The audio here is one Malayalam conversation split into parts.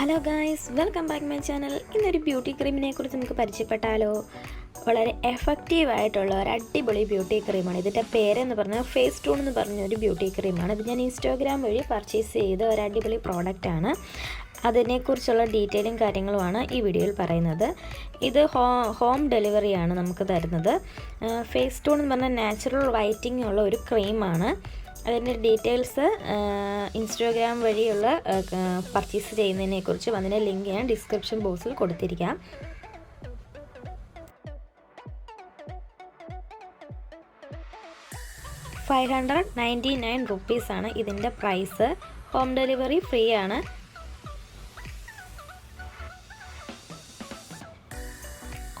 Hello guys welcome back my channel. ഇന്നൊരു ബ്യൂട്ടി ക്രീമിനെ കുറിച്ച് നമുക്ക് പരിചയപ്പെട്ടാലോ? വളരെ എഫക്റ്റീവ് ആയിട്ടുള്ള ഒരു അടിപൊളി ബ്യൂട്ടി ക്രീമാണ്. ഇതിന്റെ പേരെന്ന് പറഞ്ഞാൽ ഫേസ് ടൂൺ എന്ന് പറഞ്ഞ ഒരു ബ്യൂട്ടി ക്രീമാണ്. ഇത് ഞാൻ ഇൻസ്റ്റാഗ്രാം വഴി പർച്ചേസ് ചെയ്ത ഒരു അടിപൊളി പ്രോഡക്റ്റാണ് അതിനെക്കുറിച്ചുള്ള ഡീറ്റെയിലും കാര്യങ്ങളുമാണ് ഈ വീഡിയോയിൽ പറയുന്നത്. ഇത് ഹോ ഹോം ഡെലിവറിയാണ് നമുക്ക് തരുന്നത്. ഫേസ് ടൂൺ എന്ന് പറഞ്ഞാൽ നാച്ചുറൽ വൈറ്റിംഗ് ഉള്ള ഒരു ക്രീമാണ്. അതിന്റെ ഡീറ്റെയിൽസ് ഇൻസ്റ്റാഗ്രാം വഴിയുള്ള പർച്ചേസ് ചെയ്യുന്നതിനെ കുറിച്ചും അതിന്റെ ലിങ്ക് ഞാൻ ഡിസ്ക്രിപ്ഷൻ ബോക്സിൽ കൊടുത്തിരിക്കാം. ഫൈവ് ഹൺഡ്രഡ് നയന്റി നയൻ റുപ്പീസാണ് ഇതിന്റെ പ്രൈസ്. ഹോം ഡെലിവറി ഫ്രീ ആണ്.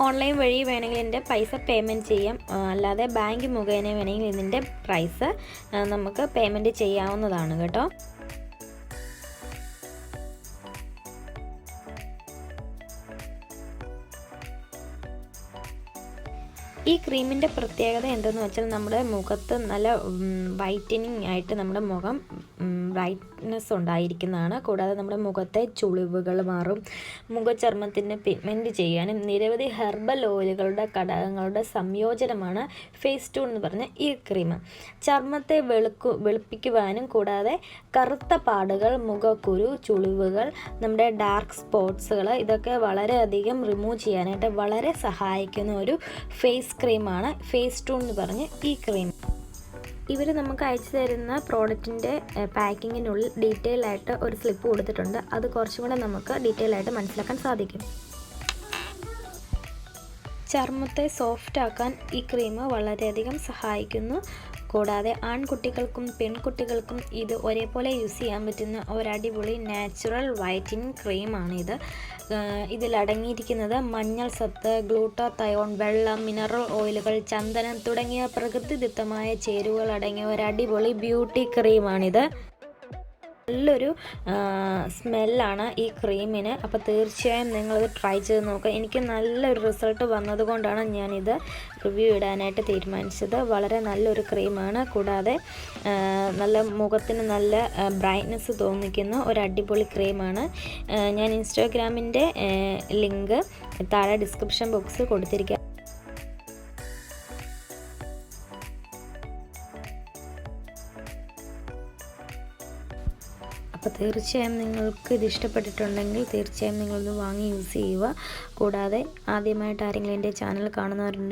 ഓൺലൈൻ വഴി വേണമെങ്കിൽ ഇതിന്റെ പൈസ പേയ്മെന്റ് ചെയ്യാം. അല്ലാതെ ബാങ്ക് മുഖേന വേണമെങ്കിൽ ഇതിന്റെ പ്രൈസ് നമുക്ക് പേയ്മെന്റ് ചെയ്യാവുന്നതാണ് കേട്ടോ. ഈ ക്രീമിന്റെ പ്രത്യേകത എന്തെന്ന് വെച്ചാൽ നമ്മുടെ മുഖത്ത് നല്ല വൈറ്റനിങ് ആയിട്ട് നമ്മുടെ മുഖം ബ്രൈറ്റ്നെസ് ഉണ്ടായിരിക്കുന്നതാണ്. കൂടാതെ നമ്മുടെ മുഖത്തെ ചുളിവുകൾ മാറും. മുഖചർമ്മത്തിന് പിഗ്മെന്റ് ചെയ്യാനും നിരവധി ഹെർബൽ ഓയിലുകളുടെ ഘടകങ്ങളുടെ സംയോജനമാണ് ഫേസ് ടൂൺ എന്ന് പറഞ്ഞ ഈ ക്രീം ചർമ്മത്തെ വെളുക്കു വെളുപ്പിക്കുവാനും കൂടാതെ കറുത്ത പാടുകൾ മുഖക്കുരു ചുളിവുകൾ നമ്മുടെ ഡാർക്ക് സ്പോട്ട്സുകൾ ഇതൊക്കെ വളരെയധികം റിമൂവ് ചെയ്യാനായിട്ട് വളരെ സഹായിക്കുന്ന ഒരു ഫേസ് ക്രീമാണ് ഫേസ് ടൂൺ എന്ന് പറഞ്ഞ് ഈ ക്രീം. ഇവർ നമുക്ക് അയച്ചു തരുന്ന പ്രോഡക്റ്റിന്റെ പാക്കിങ്ങിനുള്ളിൽ ഡീറ്റെയിൽ ആയിട്ട് ഒരു സ്ലിപ്പ് കൊടുത്തിട്ടുണ്ട്. അത് കുറച്ചും കൂടെ നമുക്ക് ഡീറ്റെയിൽ ആയിട്ട് മനസ്സിലാക്കാൻ സാധിക്കും. ചർമ്മത്തെ സോഫ്റ്റ് ആക്കാൻ ഈ ക്രീം വളരെയധികം സഹായിക്കുന്നു. കൂടാതെ ആൺകുട്ടികൾക്കും പെൺകുട്ടികൾക്കും ഇത് ഒരേപോലെ യൂസ് ചെയ്യാൻ പറ്റുന്ന ഒരടിപൊളി നാച്ചുറൽ വൈറ്റിനിങ് ക്രീമാണിത്. ഇതിൽ അടങ്ങിയിരിക്കുന്നത് മഞ്ഞൾ സത്ത് ഗ്ലൂട്ടാത്തയോൺ വെള്ളം മിനറൽ ഓയിലുകൾ ചന്ദനം തുടങ്ങിയ പ്രകൃതിദത്തമായ ചേരുവകൾ അടങ്ങിയ ഒരടിപൊളി ബ്യൂട്ടി ക്രീമാണിത്. നല്ലൊരു സ്മെല്ലാണ് ഈ ക്രീമിന്. അപ്പോൾ തീർച്ചയായും നിങ്ങളിത് ട്രൈ ചെയ്ത് നോക്കുക എനിക്ക് നല്ലൊരു റിസൾട്ട് വന്നതുകൊണ്ടാണ് ഞാനിത് റിവ്യൂ ഇടാനായിട്ട് തീരുമാനിച്ചത്. വളരെ നല്ലൊരു ക്രീമാണ്. കൂടാതെ നല്ല മുഖത്തിന് നല്ല ബ്രൈറ്റ്നെസ് തോന്നിക്കുന്ന ഒരു അടിപൊളി ക്രീമാണ്. ഞാൻ ഇൻസ്റ്റാഗ്രാമിന്റെ ലിങ്ക് താഴെ ഡിസ്ക്രിപ്ഷൻ ബോക്സിൽ കൊടുത്തിരിക്കാം അപ്പോൾ തീർച്ചയായും നിങ്ങൾക്ക് ഇത് ഇഷ്ടപ്പെട്ടിട്ടുണ്ടെങ്കിൽ തീർച്ചയായും നിങ്ങളൊന്ന് വാങ്ങി യൂസ് ചെയ്യുക. കൂടാതെ ആദ്യമായിട്ട് ആരെങ്കിലും എന്റെ ചാനൽ കാണുന്നവരുണ്ട്